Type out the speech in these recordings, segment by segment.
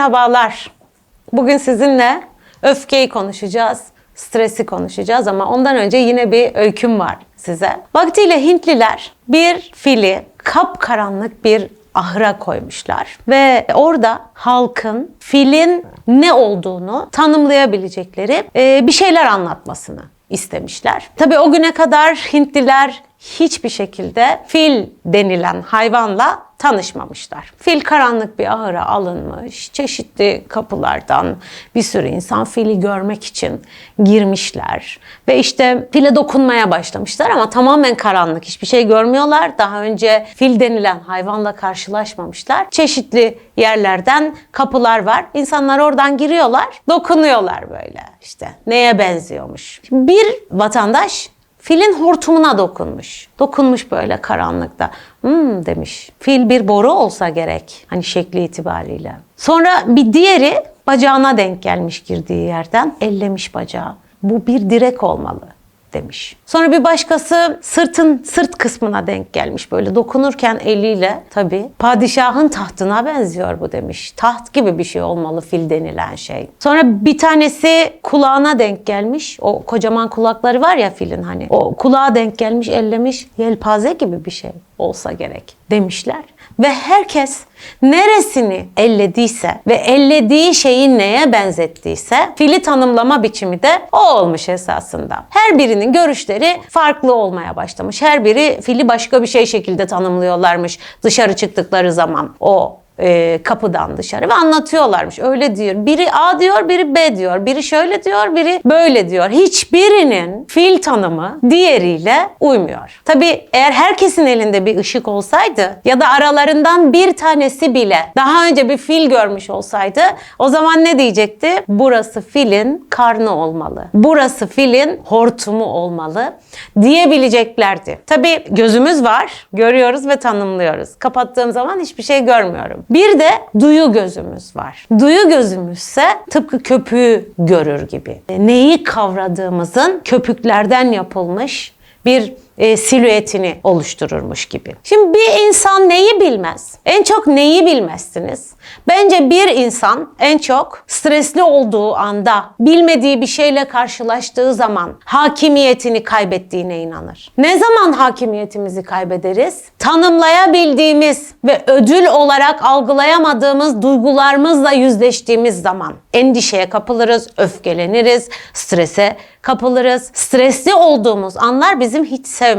Merhabalar. Bugün sizinle öfkeyi konuşacağız, stresi konuşacağız ama ondan önce yine bir öyküm var size. Vaktiyle Hintliler bir fili kapkaranlık bir ahıra koymuşlar ve orada halkın filin ne olduğunu tanımlayabilecekleri e, bir şeyler anlatmasını istemişler. Tabii o güne kadar Hintliler hiçbir şekilde fil denilen hayvanla tanışmamışlar. Fil karanlık bir ahıra alınmış, çeşitli kapılardan bir sürü insan fili görmek için girmişler. Ve işte file dokunmaya başlamışlar ama tamamen karanlık, hiçbir şey görmüyorlar. Daha önce fil denilen hayvanla karşılaşmamışlar. Çeşitli yerlerden kapılar var. İnsanlar oradan giriyorlar, dokunuyorlar böyle işte. Neye benziyormuş? Bir vatandaş Filin hortumuna dokunmuş. Dokunmuş böyle karanlıkta. Hmm demiş. Fil bir boru olsa gerek. Hani şekli itibariyle. Sonra bir diğeri bacağına denk gelmiş girdiği yerden. Ellemiş bacağı. Bu bir direk olmalı demiş. Sonra bir başkası sırtın sırt kısmına denk gelmiş böyle dokunurken eliyle tabii padişahın tahtına benziyor bu demiş. Taht gibi bir şey olmalı fil denilen şey. Sonra bir tanesi kulağına denk gelmiş. O kocaman kulakları var ya filin hani. O kulağa denk gelmiş, ellemiş. Yelpaze gibi bir şey olsa gerek demişler. Ve herkes neresini ellediyse ve ellediği şeyi neye benzettiyse fili tanımlama biçimi de o olmuş esasında. Her birinin görüşleri farklı olmaya başlamış. Her biri fili başka bir şey şekilde tanımlıyorlarmış dışarı çıktıkları zaman. O e, kapıdan dışarı ve anlatıyorlarmış. Öyle diyor. Biri A diyor, biri B diyor. Biri şöyle diyor, biri böyle diyor. Hiçbirinin fil tanımı diğeriyle uymuyor. Tabii eğer herkesin elinde bir ışık olsaydı ya da aralarından bir tanesi bile daha önce bir fil görmüş olsaydı o zaman ne diyecekti? Burası filin karnı olmalı. Burası filin hortumu olmalı diyebileceklerdi. Tabii gözümüz var, görüyoruz ve tanımlıyoruz. Kapattığım zaman hiçbir şey görmüyorum. Bir de duyu gözümüz var. Duyu gözümüzse tıpkı köpüğü görür gibi. Neyi kavradığımızın köpüklerden yapılmış bir e, silüetini oluştururmuş gibi. Şimdi bir insan neyi bilmez? En çok neyi bilmezsiniz? Bence bir insan en çok stresli olduğu anda, bilmediği bir şeyle karşılaştığı zaman hakimiyetini kaybettiğine inanır. Ne zaman hakimiyetimizi kaybederiz? Tanımlayabildiğimiz ve ödül olarak algılayamadığımız duygularımızla yüzleştiğimiz zaman endişeye kapılırız, öfkeleniriz, strese kapılırız. Stresli olduğumuz anlar bizim hiç sevmediğimiz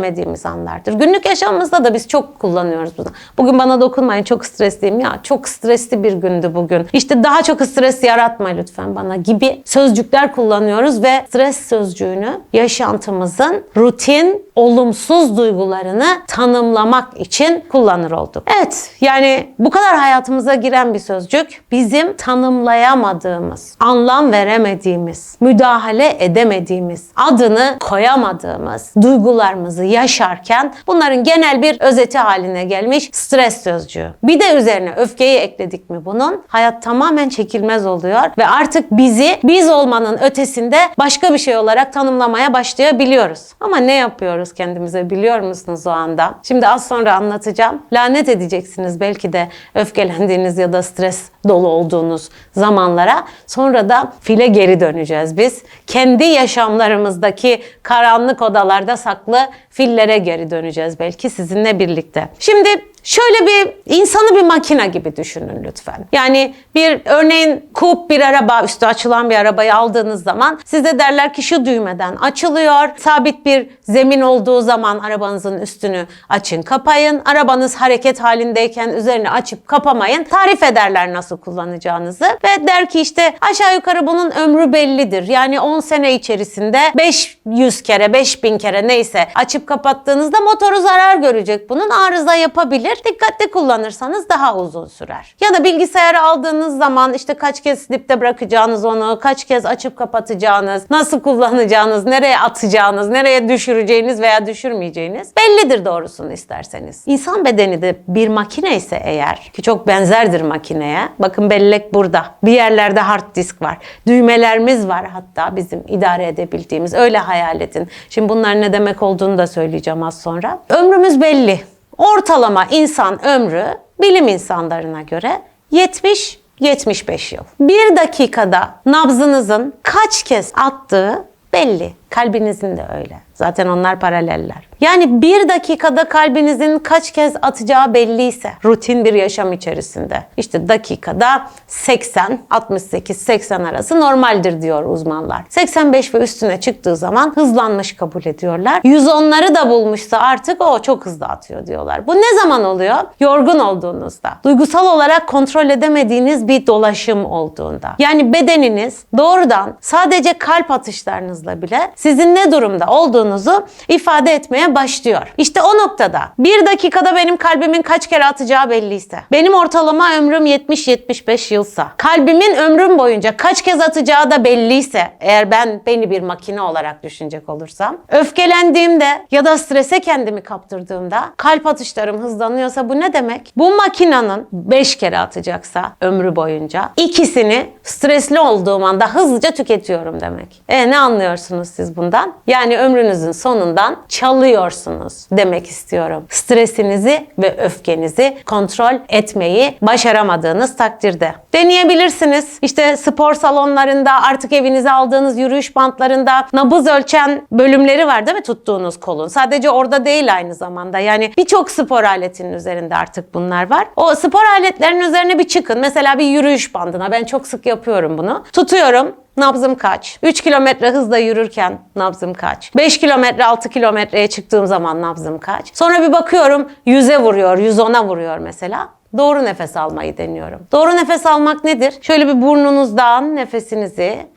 anlardır. Günlük yaşamımızda da biz çok kullanıyoruz bunu. Bugün bana dokunmayın çok stresliyim ya. Çok stresli bir gündü bugün. İşte daha çok stres yaratma lütfen bana gibi sözcükler kullanıyoruz ve stres sözcüğünü yaşantımızın rutin, olumsuz duygularını tanımlamak için kullanır olduk. Evet yani bu kadar hayatımıza giren bir sözcük bizim tanımlayamadığımız, anlam veremediğimiz, müdahale edemediğimiz, adını koyamadığımız duygularımızı yaşarken bunların genel bir özeti haline gelmiş stres sözcüğü. Bir de üzerine öfkeyi ekledik mi bunun? Hayat tamamen çekilmez oluyor ve artık bizi biz olmanın ötesinde başka bir şey olarak tanımlamaya başlayabiliyoruz. Ama ne yapıyoruz kendimize biliyor musunuz o anda? Şimdi az sonra anlatacağım. Lanet edeceksiniz belki de öfkelendiğiniz ya da stres dolu olduğunuz zamanlara. Sonra da file geri döneceğiz biz. Kendi yaşamlarımızdaki karanlık odalarda saklı fillere geri döneceğiz belki sizinle birlikte. Şimdi Şöyle bir insanı bir makina gibi düşünün lütfen. Yani bir örneğin kup bir araba, üstü açılan bir arabayı aldığınız zaman size derler ki şu düğmeden açılıyor. Sabit bir zemin olduğu zaman arabanızın üstünü açın, kapayın. Arabanız hareket halindeyken üzerini açıp kapamayın. Tarif ederler nasıl kullanacağınızı ve der ki işte aşağı yukarı bunun ömrü bellidir. Yani 10 sene içerisinde 500 kere, 5000 kere neyse açıp kapattığınızda motoru zarar görecek. Bunun arıza yapabilir Dikkatli kullanırsanız daha uzun sürer. Ya da bilgisayarı aldığınız zaman işte kaç kez dipte bırakacağınız onu, kaç kez açıp kapatacağınız, nasıl kullanacağınız, nereye atacağınız, nereye düşüreceğiniz veya düşürmeyeceğiniz bellidir doğrusunu isterseniz. İnsan bedeni de bir makine ise eğer ki çok benzerdir makineye. Bakın bellek burada. Bir yerlerde hard disk var. Düğmelerimiz var hatta bizim idare edebildiğimiz. Öyle hayal edin. Şimdi bunların ne demek olduğunu da söyleyeceğim az sonra. Ömrümüz belli. Ortalama insan ömrü bilim insanlarına göre 70 75 yıl. Bir dakikada nabzınızın kaç kez attığı belli. Kalbinizin de öyle. Zaten onlar paraleller. Yani bir dakikada kalbinizin kaç kez atacağı belliyse rutin bir yaşam içerisinde işte dakikada 80, 68, 80 arası normaldir diyor uzmanlar. 85 ve üstüne çıktığı zaman hızlanmış kabul ediyorlar. 110'ları da bulmuşsa artık o çok hızlı atıyor diyorlar. Bu ne zaman oluyor? Yorgun olduğunuzda. Duygusal olarak kontrol edemediğiniz bir dolaşım olduğunda. Yani bedeniniz doğrudan sadece kalp atışlarınızla bile sizin ne durumda olduğunuzu ifade etmeye başlıyor. İşte o noktada bir dakikada benim kalbimin kaç kere atacağı belliyse, benim ortalama ömrüm 70-75 yılsa, kalbimin ömrüm boyunca kaç kez atacağı da belliyse, eğer ben beni bir makine olarak düşünecek olursam, öfkelendiğimde ya da strese kendimi kaptırdığımda kalp atışlarım hızlanıyorsa bu ne demek? Bu makinenin 5 kere atacaksa ömrü boyunca ikisini stresli olduğum anda hızlıca tüketiyorum demek. E ne anlıyorsunuz siz bundan? Yani ömrünüzün sonundan çalıyorsunuz demek istiyorum. Stresinizi ve öfkenizi kontrol etmeyi başaramadığınız takdirde. Deneyebilirsiniz. İşte spor salonlarında artık evinize aldığınız yürüyüş bantlarında nabız ölçen bölümleri var değil mi tuttuğunuz kolun? Sadece orada değil aynı zamanda. Yani birçok spor aletinin üzerinde artık bunlar var. O spor aletlerinin üzerine bir çıkın. Mesela bir yürüyüş bandına. Ben çok sık yapıyorum bunu. Tutuyorum. Nabzım kaç? 3 kilometre hızla yürürken nabzım kaç? 5 kilometre 6 kilometreye çıktığım zaman nabzım kaç? Sonra bir bakıyorum 100'e vuruyor, 110'a vuruyor mesela. Doğru nefes almayı deniyorum. Doğru nefes almak nedir? Şöyle bir burnunuzdan nefesinizi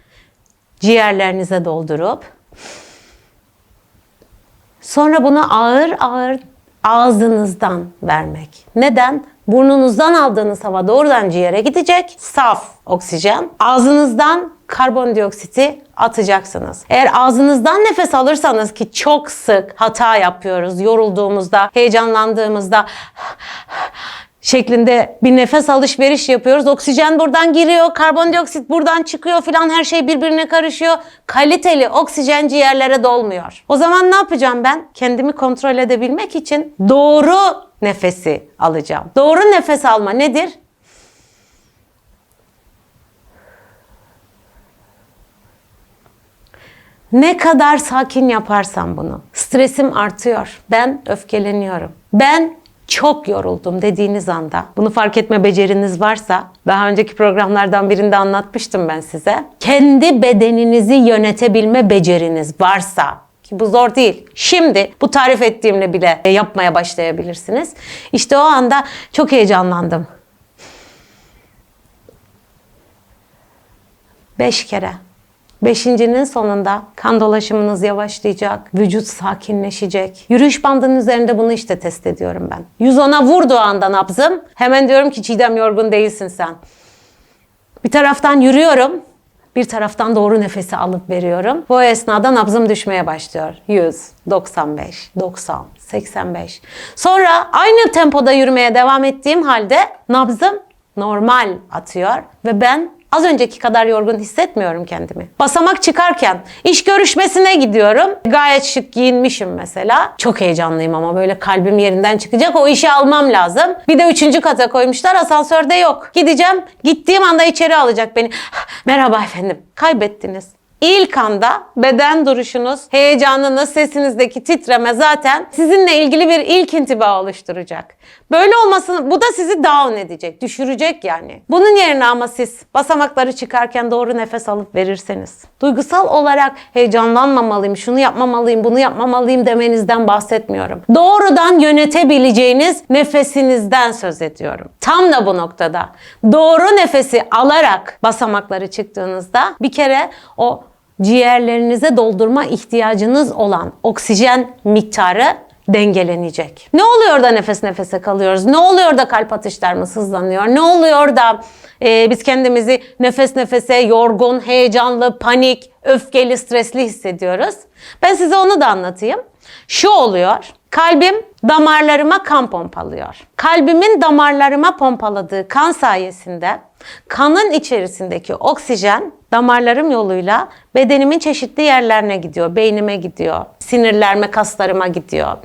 ciğerlerinize doldurup sonra bunu ağır ağır ağzınızdan vermek. Neden? Burnunuzdan aldığınız hava doğrudan ciğere gidecek. Saf oksijen. Ağzınızdan karbondioksiti atacaksınız. Eğer ağzınızdan nefes alırsanız ki çok sık hata yapıyoruz. Yorulduğumuzda, heyecanlandığımızda şeklinde bir nefes alışveriş yapıyoruz. Oksijen buradan giriyor, karbondioksit buradan çıkıyor filan her şey birbirine karışıyor. Kaliteli oksijen ciğerlere dolmuyor. O zaman ne yapacağım ben? Kendimi kontrol edebilmek için doğru nefesi alacağım. Doğru nefes alma nedir? Ne kadar sakin yaparsam bunu, stresim artıyor. Ben öfkeleniyorum. Ben çok yoruldum dediğiniz anda, bunu fark etme beceriniz varsa, daha önceki programlardan birinde anlatmıştım ben size. Kendi bedeninizi yönetebilme beceriniz varsa, ki bu zor değil. Şimdi bu tarif ettiğimle bile yapmaya başlayabilirsiniz. İşte o anda çok heyecanlandım. Beş kere. Beşincinin sonunda kan dolaşımınız yavaşlayacak, vücut sakinleşecek. Yürüyüş bandının üzerinde bunu işte test ediyorum ben. 110'a vurduğu anda nabzım, hemen diyorum ki Çiğdem yorgun değilsin sen. Bir taraftan yürüyorum, bir taraftan doğru nefesi alıp veriyorum. Bu esnada nabzım düşmeye başlıyor. 100, 95, 90, 85. Sonra aynı tempoda yürümeye devam ettiğim halde nabzım normal atıyor ve ben Az önceki kadar yorgun hissetmiyorum kendimi. Basamak çıkarken iş görüşmesine gidiyorum. Gayet şık giyinmişim mesela. Çok heyecanlıyım ama böyle kalbim yerinden çıkacak. O işi almam lazım. Bir de üçüncü kata koymuşlar. Asansörde yok. Gideceğim. Gittiğim anda içeri alacak beni. Merhaba efendim. Kaybettiniz. İlk anda beden duruşunuz, heyecanınız, sesinizdeki titreme zaten sizinle ilgili bir ilk intiba oluşturacak. Böyle olmasın bu da sizi down edecek, düşürecek yani. Bunun yerine ama siz basamakları çıkarken doğru nefes alıp verirseniz, duygusal olarak heyecanlanmamalıyım, şunu yapmamalıyım, bunu yapmamalıyım demenizden bahsetmiyorum. Doğrudan yönetebileceğiniz nefesinizden söz ediyorum. Tam da bu noktada doğru nefesi alarak basamakları çıktığınızda bir kere o ciğerlerinize doldurma ihtiyacınız olan oksijen miktarı dengelenecek. Ne oluyor da nefes nefese kalıyoruz? Ne oluyor da kalp atışlarımız hızlanıyor? Ne oluyor da e, biz kendimizi nefes nefese yorgun, heyecanlı, panik, öfkeli, stresli hissediyoruz? Ben size onu da anlatayım. Şu oluyor. Kalbim damarlarıma kan pompalıyor. Kalbimin damarlarıma pompaladığı kan sayesinde kanın içerisindeki oksijen damarlarım yoluyla bedenimin çeşitli yerlerine gidiyor. Beynime gidiyor, sinirlerime, kaslarıma gidiyor.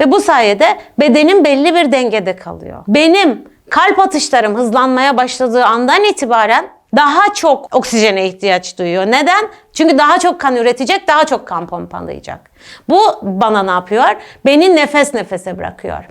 Ve bu sayede bedenim belli bir dengede kalıyor. Benim kalp atışlarım hızlanmaya başladığı andan itibaren daha çok oksijene ihtiyaç duyuyor. Neden? Çünkü daha çok kan üretecek, daha çok kan pompalayacak. Bu bana ne yapıyor? Beni nefes nefese bırakıyor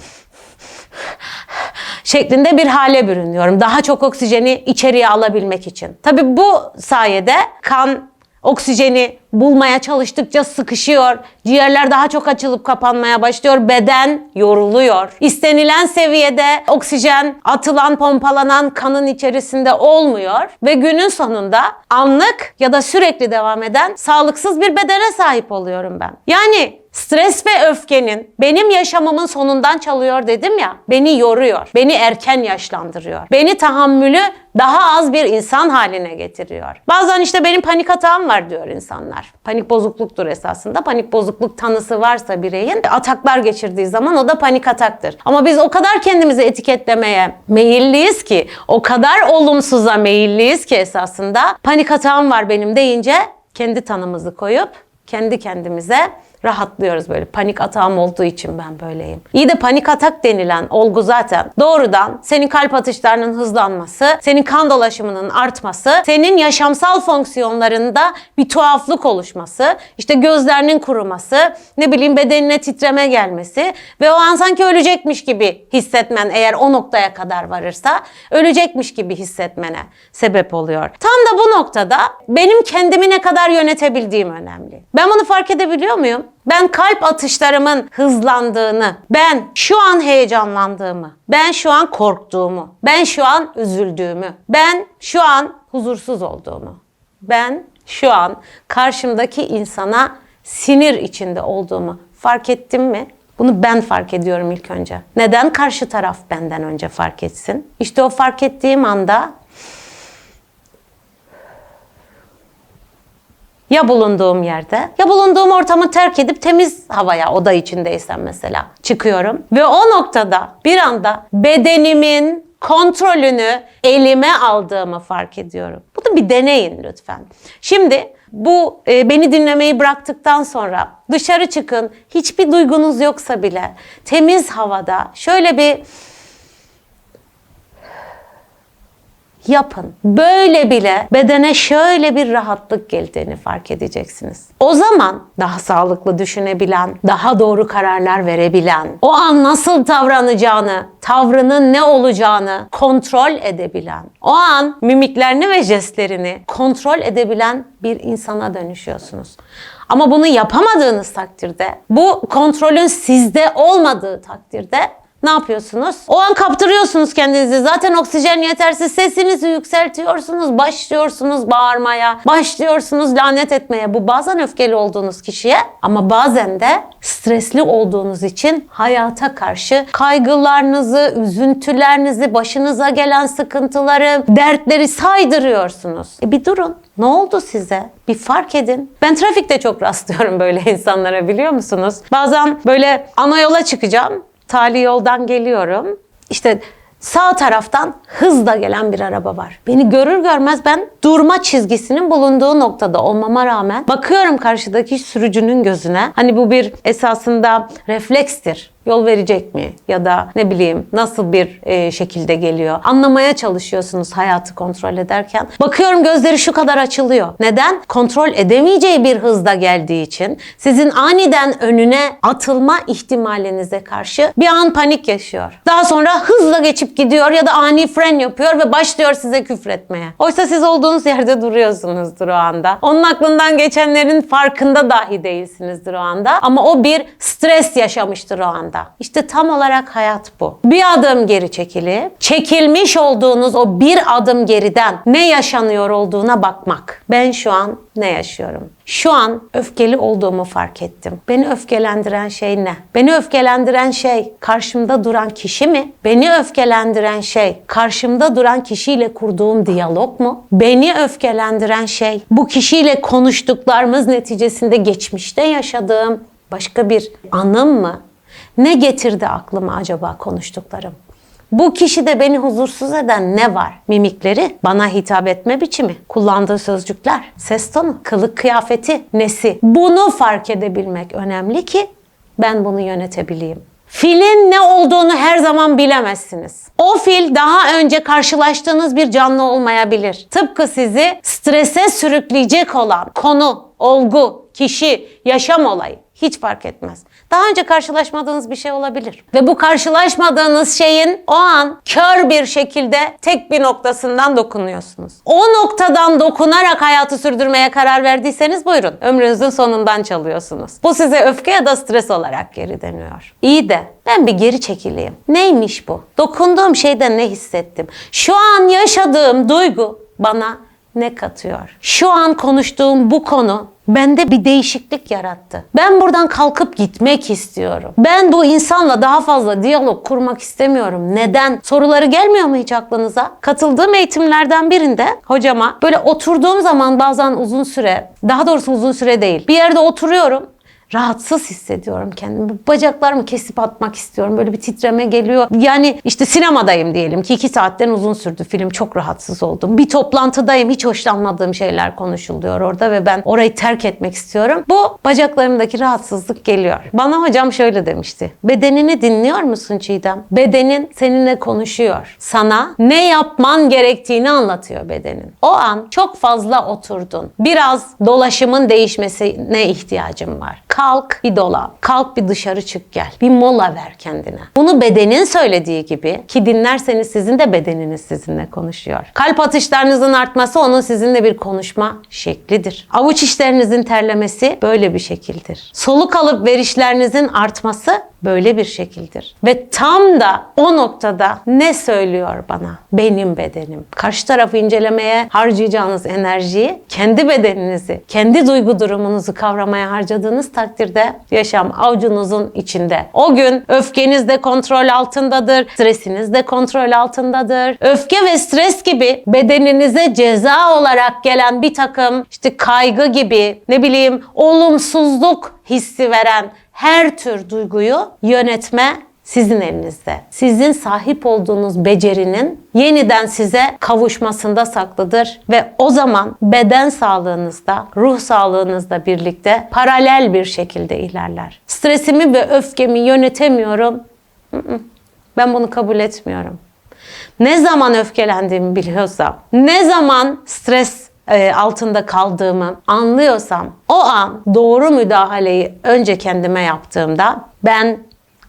şeklinde bir hale bürünüyorum. Daha çok oksijeni içeriye alabilmek için. Tabii bu sayede kan oksijeni bulmaya çalıştıkça sıkışıyor. Ciğerler daha çok açılıp kapanmaya başlıyor. Beden yoruluyor. İstenilen seviyede oksijen atılan, pompalanan kanın içerisinde olmuyor ve günün sonunda anlık ya da sürekli devam eden sağlıksız bir bedene sahip oluyorum ben. Yani Stres ve öfkenin benim yaşamımın sonundan çalıyor dedim ya. Beni yoruyor. Beni erken yaşlandırıyor. Beni tahammülü daha az bir insan haline getiriyor. Bazen işte benim panik atağım var diyor insanlar. Panik bozukluktur esasında. Panik bozukluk tanısı varsa bireyin ataklar geçirdiği zaman o da panik ataktır. Ama biz o kadar kendimizi etiketlemeye meyilliyiz ki, o kadar olumsuza meyilliyiz ki esasında panik atağım var benim deyince kendi tanımızı koyup kendi kendimize rahatlıyoruz böyle. Panik atağım olduğu için ben böyleyim. İyi de panik atak denilen olgu zaten doğrudan senin kalp atışlarının hızlanması, senin kan dolaşımının artması, senin yaşamsal fonksiyonlarında bir tuhaflık oluşması, işte gözlerinin kuruması, ne bileyim bedenine titreme gelmesi ve o an sanki ölecekmiş gibi hissetmen eğer o noktaya kadar varırsa ölecekmiş gibi hissetmene sebep oluyor. Tam da bu noktada benim kendimi ne kadar yönetebildiğim önemli. Ben bunu fark edebiliyor muyum? Ben kalp atışlarımın hızlandığını, ben şu an heyecanlandığımı, ben şu an korktuğumu, ben şu an üzüldüğümü, ben şu an huzursuz olduğumu, ben şu an karşımdaki insana sinir içinde olduğumu fark ettim mi? Bunu ben fark ediyorum ilk önce. Neden karşı taraf benden önce fark etsin? İşte o fark ettiğim anda Ya bulunduğum yerde ya bulunduğum ortamı terk edip temiz havaya oda içindeysem mesela çıkıyorum. Ve o noktada bir anda bedenimin kontrolünü elime aldığımı fark ediyorum. Bunu bir deneyin lütfen. Şimdi bu e, beni dinlemeyi bıraktıktan sonra dışarı çıkın. Hiçbir duygunuz yoksa bile temiz havada şöyle bir yapın. Böyle bile bedene şöyle bir rahatlık geldiğini fark edeceksiniz. O zaman daha sağlıklı düşünebilen, daha doğru kararlar verebilen, o an nasıl davranacağını, tavrının ne olacağını kontrol edebilen, o an mimiklerini ve jestlerini kontrol edebilen bir insana dönüşüyorsunuz. Ama bunu yapamadığınız takdirde, bu kontrolün sizde olmadığı takdirde ne yapıyorsunuz? O an kaptırıyorsunuz kendinizi. Zaten oksijen yetersiz. Sesinizi yükseltiyorsunuz. Başlıyorsunuz bağırmaya. Başlıyorsunuz lanet etmeye. Bu bazen öfkeli olduğunuz kişiye ama bazen de stresli olduğunuz için hayata karşı kaygılarınızı, üzüntülerinizi, başınıza gelen sıkıntıları, dertleri saydırıyorsunuz. E bir durun. Ne oldu size? Bir fark edin. Ben trafikte çok rastlıyorum böyle insanlara biliyor musunuz? Bazen böyle ana yola çıkacağım tali yoldan geliyorum. İşte sağ taraftan hızla gelen bir araba var. Beni görür görmez ben durma çizgisinin bulunduğu noktada olmama rağmen bakıyorum karşıdaki sürücünün gözüne. Hani bu bir esasında reflekstir yol verecek mi? Ya da ne bileyim nasıl bir e, şekilde geliyor? Anlamaya çalışıyorsunuz hayatı kontrol ederken. Bakıyorum gözleri şu kadar açılıyor. Neden? Kontrol edemeyeceği bir hızda geldiği için sizin aniden önüne atılma ihtimalinize karşı bir an panik yaşıyor. Daha sonra hızla geçip gidiyor ya da ani fren yapıyor ve başlıyor size küfretmeye. Oysa siz olduğunuz yerde duruyorsunuzdur o anda. Onun aklından geçenlerin farkında dahi değilsinizdir o anda. Ama o bir stres yaşamıştır o anda anda. İşte tam olarak hayat bu. Bir adım geri çekilip çekilmiş olduğunuz o bir adım geriden ne yaşanıyor olduğuna bakmak. Ben şu an ne yaşıyorum? Şu an öfkeli olduğumu fark ettim. Beni öfkelendiren şey ne? Beni öfkelendiren şey karşımda duran kişi mi? Beni öfkelendiren şey karşımda duran kişiyle kurduğum diyalog mu? Beni öfkelendiren şey bu kişiyle konuştuklarımız neticesinde geçmişte yaşadığım başka bir anım mı? Ne getirdi aklıma acaba konuştuklarım? Bu kişide beni huzursuz eden ne var? Mimikleri, bana hitap etme biçimi, kullandığı sözcükler, ses tonu, kılık kıyafeti, nesi? Bunu fark edebilmek önemli ki ben bunu yönetebileyim. Filin ne olduğunu her zaman bilemezsiniz. O fil daha önce karşılaştığınız bir canlı olmayabilir. Tıpkı sizi strese sürükleyecek olan konu, olgu, kişi, yaşam olayı hiç fark etmez. Daha önce karşılaşmadığınız bir şey olabilir. Ve bu karşılaşmadığınız şeyin o an kör bir şekilde tek bir noktasından dokunuyorsunuz. O noktadan dokunarak hayatı sürdürmeye karar verdiyseniz buyurun. Ömrünüzün sonundan çalıyorsunuz. Bu size öfke ya da stres olarak geri dönüyor. İyi de ben bir geri çekileyim. Neymiş bu? Dokunduğum şeyden ne hissettim? Şu an yaşadığım duygu bana ne katıyor? Şu an konuştuğum bu konu bende bir değişiklik yarattı. Ben buradan kalkıp gitmek istiyorum. Ben bu insanla daha fazla diyalog kurmak istemiyorum. Neden? Soruları gelmiyor mu hiç aklınıza? Katıldığım eğitimlerden birinde hocama böyle oturduğum zaman bazen uzun süre, daha doğrusu uzun süre değil. Bir yerde oturuyorum rahatsız hissediyorum kendimi. Bacaklarımı kesip atmak istiyorum. Böyle bir titreme geliyor. Yani işte sinemadayım diyelim ki iki saatten uzun sürdü film. Çok rahatsız oldum. Bir toplantıdayım. Hiç hoşlanmadığım şeyler konuşuluyor orada ve ben orayı terk etmek istiyorum. Bu bacaklarımdaki rahatsızlık geliyor. Bana hocam şöyle demişti. Bedenini dinliyor musun Çiğdem? Bedenin seninle konuşuyor. Sana ne yapman gerektiğini anlatıyor bedenin. O an çok fazla oturdun. Biraz dolaşımın değişmesine ihtiyacım var. Kalk bir dola. Kalk bir dışarı çık gel. Bir mola ver kendine. Bunu bedenin söylediği gibi ki dinlerseniz sizin de bedeniniz sizinle konuşuyor. Kalp atışlarınızın artması onun sizinle bir konuşma şeklidir. Avuç işlerinizin terlemesi böyle bir şekildir. Soluk alıp verişlerinizin artması böyle bir şekildir. Ve tam da o noktada ne söylüyor bana? Benim bedenim. Karşı tarafı incelemeye harcayacağınız enerjiyi kendi bedeninizi, kendi duygu durumunuzu kavramaya harcadığınız takdirde yaşam avucunuzun içinde. O gün öfkeniz de kontrol altındadır, stresiniz de kontrol altındadır. Öfke ve stres gibi bedeninize ceza olarak gelen bir takım işte kaygı gibi ne bileyim olumsuzluk hissi veren her tür duyguyu yönetme sizin elinizde. Sizin sahip olduğunuz becerinin yeniden size kavuşmasında saklıdır ve o zaman beden sağlığınızda, ruh sağlığınızda birlikte paralel bir şekilde ilerler. Stresimi ve öfkemi yönetemiyorum. Ben bunu kabul etmiyorum. Ne zaman öfkelendiğimi biliyorsam, ne zaman stres e, altında kaldığımı anlıyorsam o an doğru müdahaleyi önce kendime yaptığımda ben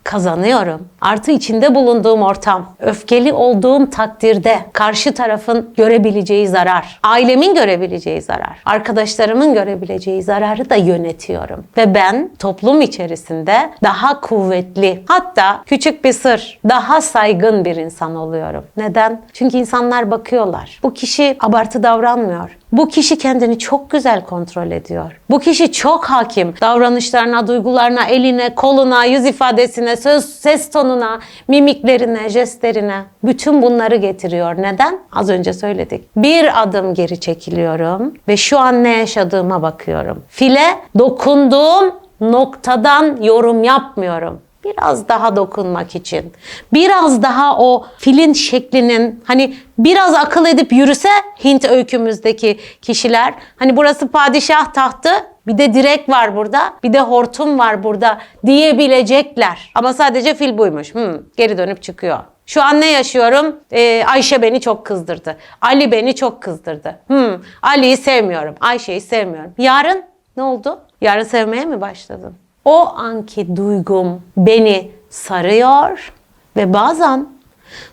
kazanıyorum. Artı içinde bulunduğum ortam, öfkeli olduğum takdirde karşı tarafın görebileceği zarar, ailemin görebileceği zarar, arkadaşlarımın görebileceği zararı da yönetiyorum. Ve ben toplum içerisinde daha kuvvetli, hatta küçük bir sır, daha saygın bir insan oluyorum. Neden? Çünkü insanlar bakıyorlar. Bu kişi abartı davranmıyor. Bu kişi kendini çok güzel kontrol ediyor. Bu kişi çok hakim. Davranışlarına, duygularına, eline, koluna, yüz ifadesine, söz, ses tonuna, mimiklerine, jestlerine bütün bunları getiriyor. Neden? Az önce söyledik. Bir adım geri çekiliyorum ve şu an ne yaşadığıma bakıyorum. File dokunduğum noktadan yorum yapmıyorum biraz daha dokunmak için. Biraz daha o filin şeklinin hani biraz akıl edip yürüse Hint öykümüzdeki kişiler hani burası padişah tahtı bir de direk var burada bir de hortum var burada diyebilecekler. Ama sadece fil buymuş. Hmm, geri dönüp çıkıyor. Şu an ne yaşıyorum? Ee, Ayşe beni çok kızdırdı. Ali beni çok kızdırdı. Hmm, Ali'yi sevmiyorum. Ayşe'yi sevmiyorum. Yarın ne oldu? Yarın sevmeye mi başladın? O anki duygum beni sarıyor ve bazen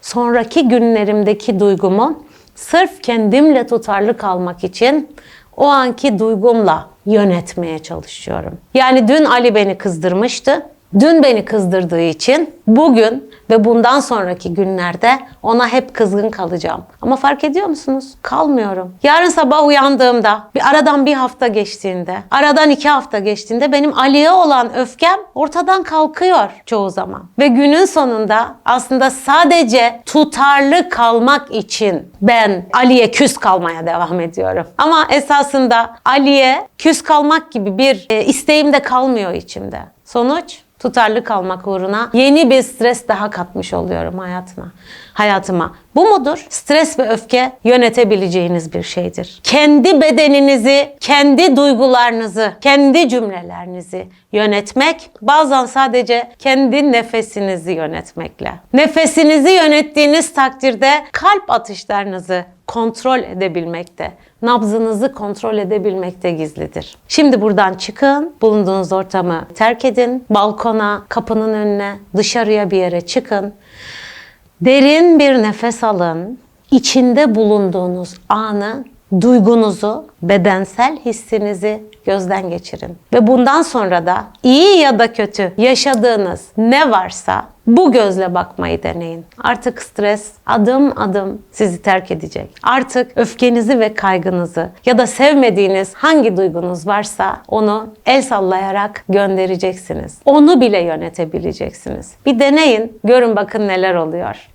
sonraki günlerimdeki duygumu sırf kendimle tutarlı kalmak için o anki duygumla yönetmeye çalışıyorum. Yani dün Ali beni kızdırmıştı. Dün beni kızdırdığı için bugün ve bundan sonraki günlerde ona hep kızgın kalacağım. Ama fark ediyor musunuz? Kalmıyorum. Yarın sabah uyandığımda, bir aradan bir hafta geçtiğinde, aradan iki hafta geçtiğinde benim Ali'ye olan öfkem ortadan kalkıyor çoğu zaman. Ve günün sonunda aslında sadece tutarlı kalmak için ben Ali'ye küs kalmaya devam ediyorum. Ama esasında Ali'ye küs kalmak gibi bir e, isteğim de kalmıyor içimde. Sonuç tutarlı kalmak uğruna yeni bir stres daha katmış oluyorum hayatıma. Hayatıma. Bu mudur? Stres ve öfke yönetebileceğiniz bir şeydir. Kendi bedeninizi, kendi duygularınızı, kendi cümlelerinizi yönetmek bazen sadece kendi nefesinizi yönetmekle. Nefesinizi yönettiğiniz takdirde kalp atışlarınızı kontrol edebilmekte, nabzınızı kontrol edebilmekte gizlidir. Şimdi buradan çıkın, bulunduğunuz ortamı terk edin, balkona, kapının önüne, dışarıya bir yere çıkın. Derin bir nefes alın. İçinde bulunduğunuz anı, duygunuzu, bedensel hissinizi gözden geçirin. Ve bundan sonra da iyi ya da kötü yaşadığınız ne varsa bu gözle bakmayı deneyin. Artık stres adım adım sizi terk edecek. Artık öfkenizi ve kaygınızı ya da sevmediğiniz hangi duygunuz varsa onu el sallayarak göndereceksiniz. Onu bile yönetebileceksiniz. Bir deneyin, görün bakın neler oluyor.